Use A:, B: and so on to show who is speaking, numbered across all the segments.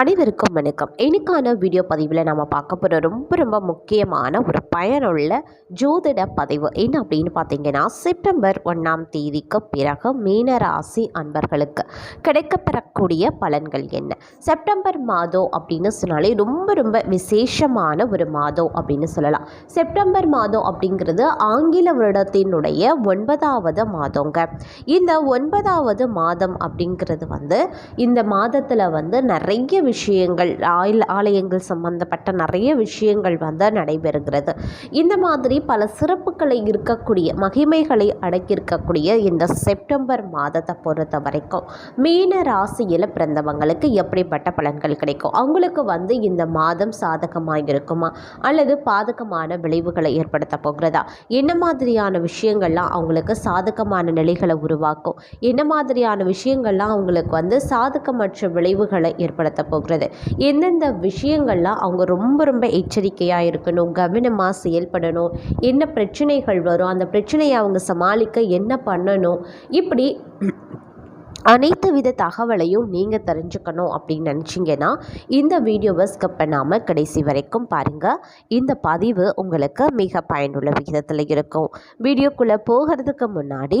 A: அனைவருக்கும் வணக்கம். இன்னைக்கான வீடியோ பதிவில் நம்ம பார்க்க போகிற ரொம்ப ரொம்ப முக்கியமான ஒரு பயனுள்ள ஜோதிட பதிவு என்ன அப்படின்னு பார்த்தீங்கன்னா செப்டம்பர் ஒன்றாம் தேதிக்கு பிறகு மீனராசி அன்பர்களுக்கு கிடைக்கப்பெறக்கூடிய பலன்கள் என்ன? செப்டம்பர் மாதம் அப்படின்னு சொன்னாலே ரொம்ப ரொம்ப விசேஷமான ஒரு மாதம் அப்படின்னு சொல்லலாம். செப்டம்பர் மாதம் அப்படிங்கிறது ஆங்கில வருடத்தினுடைய ஒன்பதாவது மாதங்க. இந்த ஒன்பதாவது மாதம் அப்படிங்கிறது வந்து இந்த மாதத்தில் வந்து நிறைய விஷயங்கள் ஆயில் ஆலயங்கள் சம்பந்தப்பட்ட நிறைய விஷயங்கள் வந்து நடைபெறுகிறது. இந்த மாதிரி பல சிறப்புகளை இருக்கக்கூடிய மகிமைகளை அடக்கியிருக்கக்கூடிய இந்த செப்டம்பர் மாதத்தை பொறுத்த வரைக்கும் மீன ராசியில் பிறந்தவங்களுக்கு எப்படிப்பட்ட பலன்கள் கிடைக்கும்? அவங்களுக்கு வந்து இந்த மாதம் சாதகமாக இருக்குமா? அல்லது பாதகமான விளைவுகளை ஏற்படுத்த போகிறதா? என்ன மாதிரியான விஷயங்கள்லாம் அவங்களுக்கு சாதகமான நிலைகளை உருவாக்கும்? என்ன மாதிரியான விஷயங்கள்லாம் அவங்களுக்கு வந்து சாதகமற்ற விளைவுகளை ஏற்படுத்த போகிறது. எந்தெந்த விஷயங்கள்லாம் அவங்க ரொம்ப ரொம்ப எச்சரிக்கையாக இருக்கணும் கவனமாக செயல்படணும் என்ன பிரச்சனைகள் வரும் அந்த பிரச்சனையை அவங்க சமாளிக்க என்ன பண்ணணும் இப்படி அனைத்து வித தகவலையும் நீங்கள் தெரிஞ்சுக்கணும் அப்படின்னு நினச்சிங்கன்னா இந்த வீடியோவை ஸ்கிப் பண்ணாமல் கடைசி வரைக்கும் பாருங்கள் இந்த பதிவு உங்களுக்கு மிக பயனுள்ள விகிதத்தில் இருக்கும். வீடியோக்குள்ளே போகிறதுக்கு முன்னாடி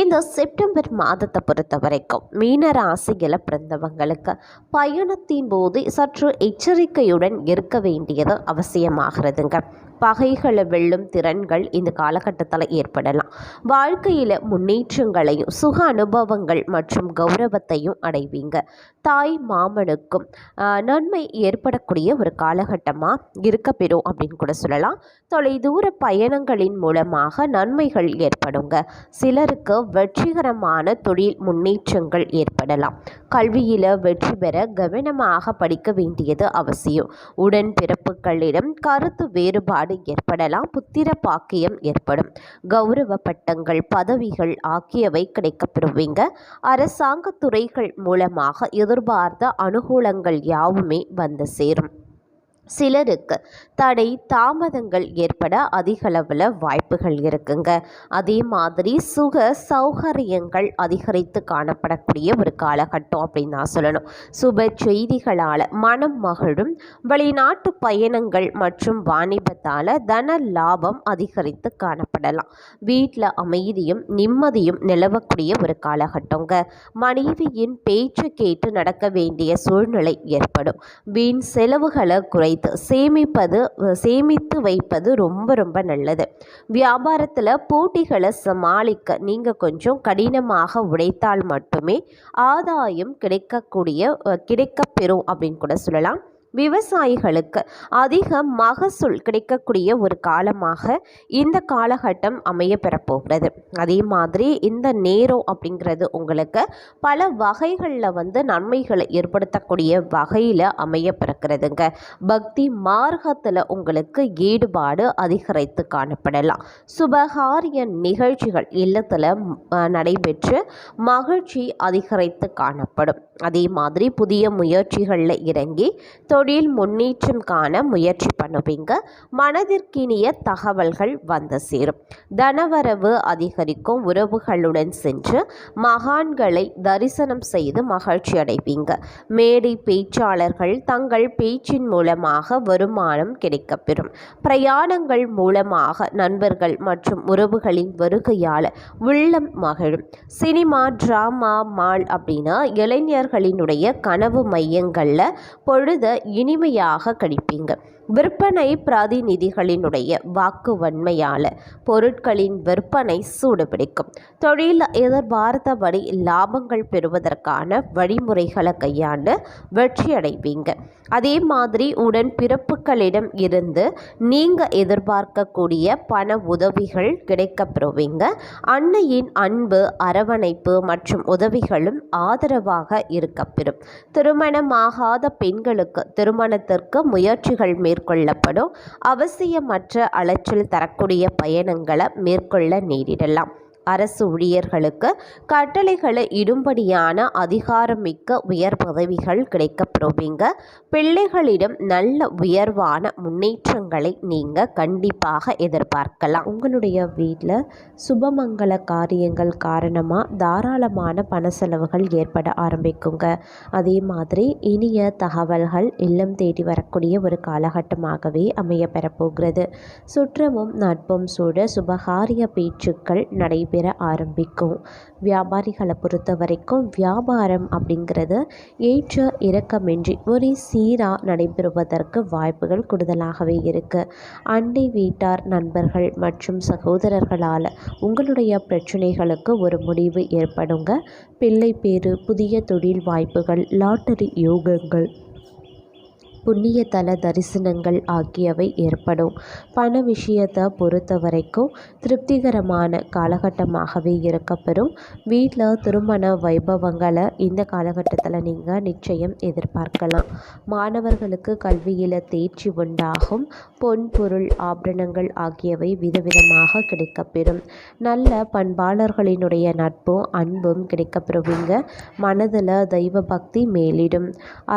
A: இந்த செப்டம்பர் மாதத்தை பொறுத்த வரைக்கும் மீன ராசியில் பிறந்தவங்களுக்கு பயணத்தின் போது சற்று எச்சரிக்கையுடன் இருக்க வேண்டியது அவசியமாகிறதுங்க. பகைகளை வெல்லும் திறன்கள் இந்த காலகட்டத்தில் ஏற்படலாம். வாழ்க்கையில் முன்னேற்றங்களையும் சுக அனுபவங்கள் மற்றும் கௌரவத்தையும் அடைவீங்க. தாய் மாமனுக்கும் நன்மை ஏற்படக்கூடிய ஒரு காலகட்டமாக இருக்க பெறும் அப்படின்னு கூட சொல்லலாம். தொலைதூர பயணங்களின் மூலமாக நன்மைகள் ஏற்படுங்க. சிலருக்கு வெற்றிகரமான தொழில் முன்னேற்றங்கள் ஏற்படலாம். கல்வியில் வெற்றி பெற கவனமாக படிக்க வேண்டியது அவசியம். உடன் பிறப்புகளிடம் கருத்து வேறுபாடு ஏற்படலாம் புத்திர பாக்கியம் ஏற்படும். கௌரவ பட்டங்கள் பதவிகள் ஆகியவை கிடைக்கப்பெறுவீங்க அரசாங்க துறைகள் மூலமாக எதிர்பார்த்த அனுகூலங்கள் யாவுமே வந்து சேரும். சிலருக்கு தடை தாமதங்கள் ஏற்பட அதிகளவில் வாய்ப்புகள் இருக்குங்க. அதே மாதிரி சுக சௌகரியங்கள் அதிகரித்து காணப்படக்கூடிய ஒரு காலகட்டம் அப்படின்னு தான் சொல்லணும். சுப செய்திகளால் மனம் மகிழும் வெளிநாட்டு பயணங்கள் மற்றும் வாணிபத்தால் தன லாபம் அதிகரித்து காணப்படலாம். வீட்டில் அமைதியும் நிம்மதியும் நிலவக்கூடிய ஒரு காலகட்டங்க. மனைவியின் பேச்சு கேட்டு நடக்க வேண்டிய சூழ்நிலை ஏற்படும். வீண் செலவுகளை குறை வைத்து சேமிப்பது சேமித்து வைப்பது ரொம்ப ரொம்ப நல்லது. வியாபாரத்தில் போட்டிகளை சமாளிக்க நீங்கள் கொஞ்சம் கடினமாக உழைத்தால் மட்டுமே ஆதாயம் கிடைக்கக்கூடிய கிடைக்கப்பெறும் அப்படின்னு கூட சொல்லலாம். விவசாயிகளுக்கு அதிக மகசூல் கிடைக்கக்கூடிய ஒரு காலமாக இந்த காலகட்டம் அமைய பெறப்போகிறது. அதே மாதிரி இந்த நேரம் அப்படிங்கிறது உங்களுக்கு பல வகைகளில் வந்து நன்மைகளை ஏற்படுத்தக்கூடிய வகையில் அமைய பிறக்கிறதுங்க. பக்தி மார்க்கத்தில் உங்களுக்கு ஈடுபாடு அதிகரித்து காணப்படலாம். சுபகாரிய நிகழ்ச்சிகள் இல்லத்தில் நடைபெற்று மகிழ்ச்சி அதிகரித்து காணப்படும். அதே மாதிரி புதிய முயற்சிகளில் இறங்கி தொழில் முன்னேற்றம் காண முயற்சி பண்ணுவீங்க. மனதிற்கினிய தகவல்கள் வந்து சேரும். தனவரவு அதிகரிக்கும். உறவுகளுடன் சென்று மகான்களை தரிசனம் செய்து மகிழ்ச்சி அடைவீங்க. மேடை பேச்சாளர்கள் தங்கள் பேச்சின் மூலமாக வருமானம் கிடைக்கப்பெறும் பிரயாணங்கள் மூலமாக நண்பர்கள் மற்றும் உறவுகளின் வருகையால் உள்ளம் மகிழும். சினிமா டிராமா மால் அப்படின்னா இளைஞர்களினுடைய கனவு மையங்களில் பொழுத இனிமையாக கழிப்பீங்க விற்பனை பிரதிநிதிகளினுடைய வாக்கு வன்மையால் பொருட்களின் விற்பனை சூடுபிடிக்கும். தொழில் எதிர்பார்த்தபடி லாபங்கள் பெறுவதற்கான வழிமுறைகளை கையாண்டு வெற்றியடைவீங்க. அதே மாதிரி உடன் பிறப்புகளிடம் இருந்து நீங்கள் எதிர்பார்க்கக்கூடிய பண உதவிகள் கிடைக்கப்பெறுவீங்க அன்னையின் அன்பு அரவணைப்பு மற்றும் உதவிகளும் ஆதரவாக இருக்கப்பெறும் திருமணமாகாத பெண்களுக்கு திருமணத்திற்கு முயற்சிகள் மேற்கொள்ளப்படும். அவசியமற்ற அலைச்சல் தரக்கூடிய பயணங்களை மேற்கொள்ள நேரிடலாம். அரசு ஊழியர்களுக்கு கட்டளைகளை இடும்படியான அதிகாரமிக்க உயர் பதவிகள் கிடைக்கப்பெறுவீங்க. பிள்ளைகளிடம் நல்ல உயர்வான முன்னேற்றங்களை நீங்கள் கண்டிப்பாக எதிர்பார்க்கலாம். உங்களுடைய வீட்டில் சுபமங்கல காரியங்கள் காரணமாக தாராளமான பண செலவுகள் ஏற்பட ஆரம்பிக்குங்க. அதே மாதிரி இனிய தகவல்கள் இல்லம் தேடி வரக்கூடிய ஒரு காலகட்டமாகவே அமைய பெறப்போகிறது. சுற்றமும் நட்பும் சூழ சுபகாரிய பேச்சுக்கள் நடைபெற ஆரம்பிக்கும். வியாபாரிகளை பொறுத்த வரைக்கும் வியாபாரம் அப்படிங்கிறது ஏற்ற இறக்கமின்றி ஒரே சீராக நடைபெறுவதற்கு வாய்ப்புகள் கூடுதலாகவே இருக்குது அண்டை வீட்டார் நண்பர்கள் மற்றும் சகோதரர்களால் உங்களுடைய பிரச்சனைகளுக்கு ஒரு முடிவு ஏற்படுங்க. பிள்ளை பேறு புதிய தொழில் வாய்ப்புகள் லாட்டரி யோகங்கள் புண்ணிய தல தரிசனங்கள் ஆகியவை ஏற்படும். பண விஷயத்தை பொறுத்த வரைக்கும் திருப்திகரமான காலகட்டமாகவே இருக்கப்பெறும். வீட்டில் திருமண வைபவங்களை இந்த காலகட்டத்தில் நீங்கள் நிச்சயம் எதிர்பார்க்கலாம். மாணவர்களுக்கு கல்வியில் தேர்ச்சி உண்டாகும். பொன் பொருள் ஆபரணங்கள் ஆகியவை விதவிதமாக கிடைக்கப்பெறும். நல்ல பண்பாளர்களினுடைய நட்பும் அன்பும் கிடைக்கப்பெறுவீங்க. மனதில் தெய்வ பக்தி மேலிடும்.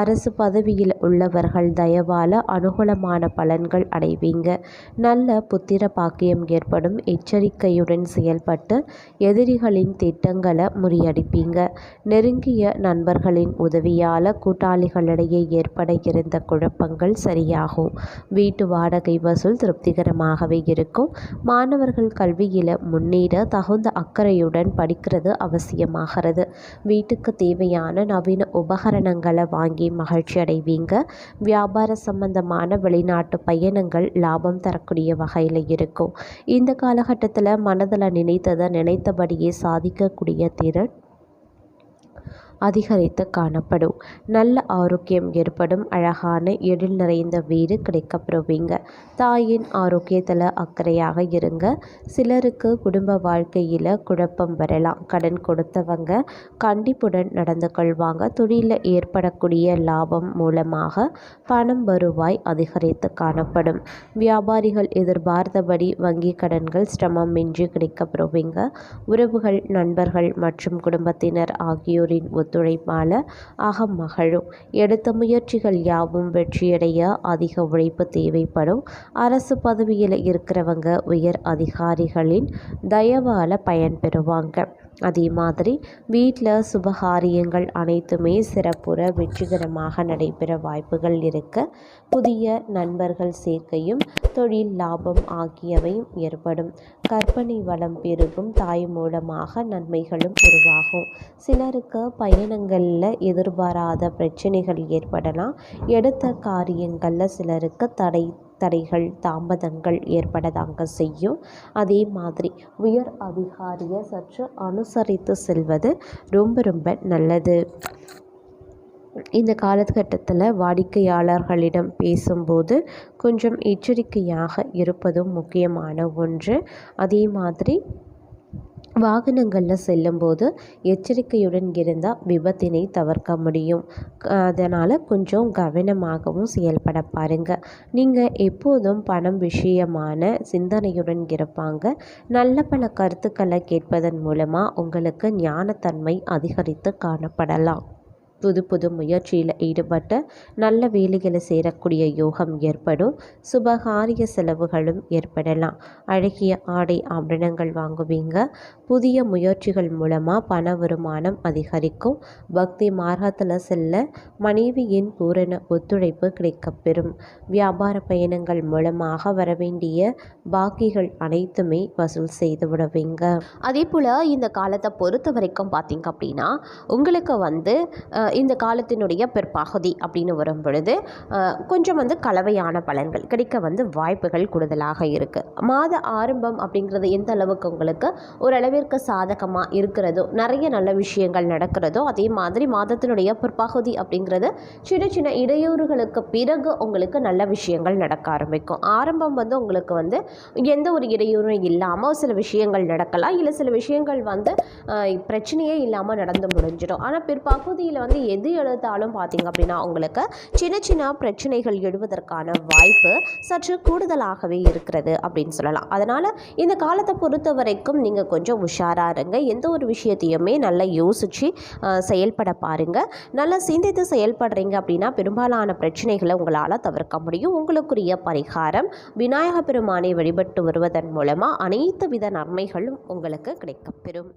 A: அரசு பதவியில் உள்ளவர்கள் தயவால அனுகூலமான பலன்கள் அடைவீங்க. நல்ல புத்திர பாக்கியம் ஏற்படும். எச்சரிக்கையுடன் செயல்பட்டு எதிரிகளின் திட்டங்களை முறியடிப்பீங்க. நெருங்கிய நண்பர்களின் உதவியால் கூட்டாளிகளிடையே ஏற்பட இருந்த குழப்பங்கள் சரியாகும். வீட்டு வாடகை வசூல் திருப்திகரமாகவே இருக்கும். மாணவர்கள் கல்வியில் முன்னேற தகுந்த அக்கறையுடன் படிக்கிறது அவசியமாகிறது. வீட்டுக்கு தேவையான நவீன உபகரணங்களை வாங்கி மகிழ்ச்சி அடைவீங்க வியாபார சம்பந்தமான வெளிநாட்டு பயணங்கள் லாபம் தரக்கூடிய வகையில் இருக்கும். இந்த காலகட்டத்தில் மனதில் நினைத்ததை நினைத்தபடியே சாதிக்கக்கூடிய திறன் அதிகரித்து காணப்படும். நல்ல ஆரோக்கியம் ஏற்படும். அழகான எழில் நிறைந்த வீடு கிடைக்கப்பெறுவீங்க. தாயின் ஆரோக்கியத்தில் அக்கறையாக இருங்க. சிலருக்கு குடும்ப வாழ்க்கையில் குழப்பம் வரலாம். கடன் கொடுத்தவங்க கண்டிப்புடன் நடந்து கொள்வாங்க. தொழிலில் ஏற்படக்கூடிய லாபம் மூலமாக பணம் வருவாய் அதிகரித்து காணப்படும். வியாபாரிகள் எதிர்பார்த்தபடி வங்கி கடன்கள் சிரமமின்றி கிடைக்கப்பெறுவீங்க. உறவுகள் நண்பர்கள் மற்றும் குடும்பத்தினர் ஆகியோரின் ஒத்துழைப்பால் அகம் மகளும் எடுத்த முயற்சிகள் யாவும் வெற்றியடைய அதிக உழைப்பு தேவைப்படும். அரசு பதவியில் இருக்கிறவங்க உயர் அதிகாரிகளின் தயவால் பயன்பெறுவாங்க அதே மாதிரி வீட்டில் சுபகாரியங்கள் அனைத்துமே சிறப்புற வெற்றிகரமாக நடைபெற வாய்ப்புகள் இருக்க புதிய நண்பர்கள் சேர்க்கையும் தொழில் லாபம் ஆகியவையும் ஏற்படும். கற்பனை வளம் பெருகும் தாய் மூலமாக நன்மைகளும் உருவாகும். சிலருக்கு பயணங்களில் எதிர்பாராத பிரச்சனைகள் ஏற்படலாம். எடுத்த காரியங்களில் சிலருக்கு தடை தடைகள் தாமதங்கள் ஏற்படதாங்க செய்யும். அதே மாதிரி உயர் அதிகாரியை சற்று அனுசரித்து செல்வது ரொம்ப ரொம்ப நல்லது. இந்த காலகட்டத்தில் வாடிக்கையாளர்களிடம் பேசும்போது கொஞ்சம் எச்சரிக்கையாக இருப்பதும் முக்கியமான ஒன்று. அதே மாதிரி வாகனங்களில் செல்லும்போது எச்சரிக்கையுடன் இருந்தால் விபத்தினை தவிர்க்க முடியும். அதனால் கொஞ்சம் கவனமாகவும் செயல்பட பாருங்கள் நீங்கள் எப்போதும் பணம் விஷயமான சிந்தனையுடன் இருப்பாங்க. நல்ல பல கருத்துக்களை கேட்பதன் மூலமாக உங்களுக்கு ஞானத்தன்மை அதிகரித்து காணப்படலாம். புது புது முயற்சியில் ஈடுபட்டு நல்ல வேலைகளை சேரக்கூடிய யோகம் ஏற்படும். சுபகாரிய செலவுகளும் ஏற்படலாம். அழகிய ஆடை ஆபரணங்கள் வாங்குவீங்க. புதிய முயற்சிகள் மூலமாக பண வருமானம் அதிகரிக்கும். பக்தி மார்க்கத்தில் செல்ல மனைவியின் பூரண ஒத்துழைப்பு கிடைக்கப்பெறும். வியாபார பயணங்கள் மூலமாக வரவேண்டிய பாக்கிகள் அனைத்துமே வசூல் செய்து விடுவீங்க. அதே போல் இந்த காலத்தை பொறுத்த வரைக்கும் பார்த்தீங்க அப்படின்னா உங்களுக்கு வந்து இந்த காலத்தினுடைய பிற்பகுதி அப்படின்னு வரும் பொழுது கொஞ்சம் வந்து கலவையான பலன்கள் கிடைக்க வந்து வாய்ப்புகள் கூடுதலாக இருக்குது மாத ஆரம்பம் அப்படிங்கிறது எந்த அளவுக்கு உங்களுக்கு ஓரளவிற்கு சாதகமாக இருக்கிறதோ நிறைய நல்ல விஷயங்கள் நடக்கிறதோ அதே மாதிரி மாதத்தினுடைய பிற்பகுதி அப்படிங்கிறது சின்ன சின்ன இடையூறுகளுக்கு பிறகு உங்களுக்கு நல்ல விஷயங்கள் நடக்க ஆரம்பிக்கும். ஆரம்பம் வந்து உங்களுக்கு வந்து எந்த ஒரு இடையூறும் இல்லாமல் சில விஷயங்கள் நடக்கலாம். இல்லை சில விஷயங்கள் வந்து பிரச்சனையே இல்லாமல் நடந்து முடிஞ்சிடும். ஆனால் பிற்பகுதியில் வந்து எது எடுத்தாலும் பார்த்தீங்க அப்படின்னா உங்களுக்கு சின்ன சின்ன பிரச்சனைகள் எழுவதற்கான வாய்ப்பு சற்று கூடுதலாகவே இருக்கிறது அப்படின்னு சொல்லலாம். அதனால் இந்த காலத்தை பொறுத்த வரைக்கும் நீங்கள் கொஞ்சம் உஷாராக இருங்க. எந்த ஒரு விஷயத்தையுமே நல்லா யோசித்து செயல்பட பாருங்கள் நல்லா சிந்தித்து செயல்படுறீங்க அப்படின்னா பெரும்பாலான பிரச்சனைகளை உங்களால் தவிர்க்க முடியும். உங்களுக்குரிய பரிகாரம் விநாயக பெருமானை வழிபட்டு வருவதன் மூலமாக அனைத்து வித நன்மைகளும் உங்களுக்கு கிடைக்கப்பெறும்.